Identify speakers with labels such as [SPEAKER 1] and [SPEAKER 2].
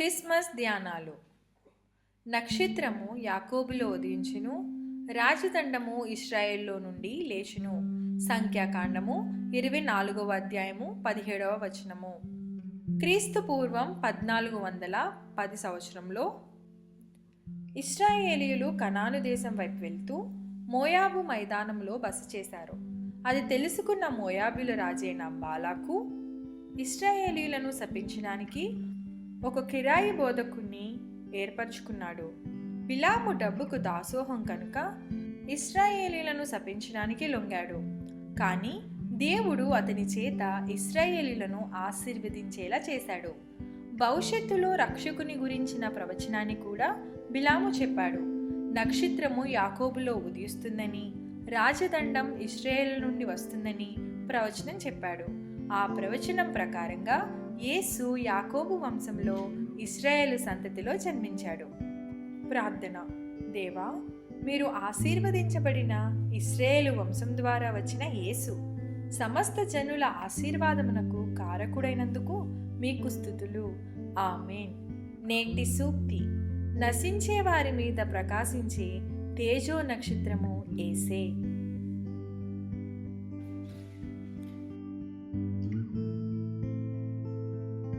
[SPEAKER 1] Christmas ధ్యానాలు. నక్షత్రము యాకోబులో ఉదయించును రాజదండము ఇస్రాయేల్లో నుండి లేచును. సంఖ్యాకాండము ఇరవై నాలుగవ అధ్యాయము పదిహేడవ వచనము. క్రీస్తు పూర్వం పద్నాలుగు వందల పది సంవత్సరంలో ఇస్రాయేలీయులు కనాను దేశం వైపు వెళ్తూ మోయాబు మైదానంలో బస చేశారు. అది తెలుసుకున్న మోయాబుల రాజైన బాలాకు ఇస్రాయేలీయులను శపించడానికి ఒక కిరాయి బోధకుణ్ణి ఏర్పరచుకున్నాడు. బిలాము డబ్బుకు దాసోహం కనుక ఇస్రాయేలీలను శపించడానికి లొంగాడు. కానీ దేవుడు అతని చేత ఇస్రాయేలీలను ఆశీర్వదించేలా చేశాడు. భవిష్యత్తులో రక్షకుని గురించిన ప్రవచనాన్ని కూడా బిలాము చెప్పాడు. నక్షత్రము యాకోబులో ఉదయిస్తుందని రాజదండం ఇస్రాయేల్ నుండి వస్తుందని ప్రవచనం చెప్పాడు. ఆ ప్రవచనం ప్రకారంగా యేసు యాకోబు వంశంలో ఇస్రాయేలు సంతతిలో జన్మించాడు. ప్రార్థన. దేవా మీరు ఆశీర్వదించబడిన ఇస్రాయేలు వంశం ద్వారా వచ్చిన యేసు సమస్త జనుల ఆశీర్వాదమునకు కారకుడైనందుకు మీకు స్థుతులు. ఆమెన్. నేటి సూక్తి. నశించే వారి మీద ప్రకాశించే తేజో నక్షత్రము ఏసే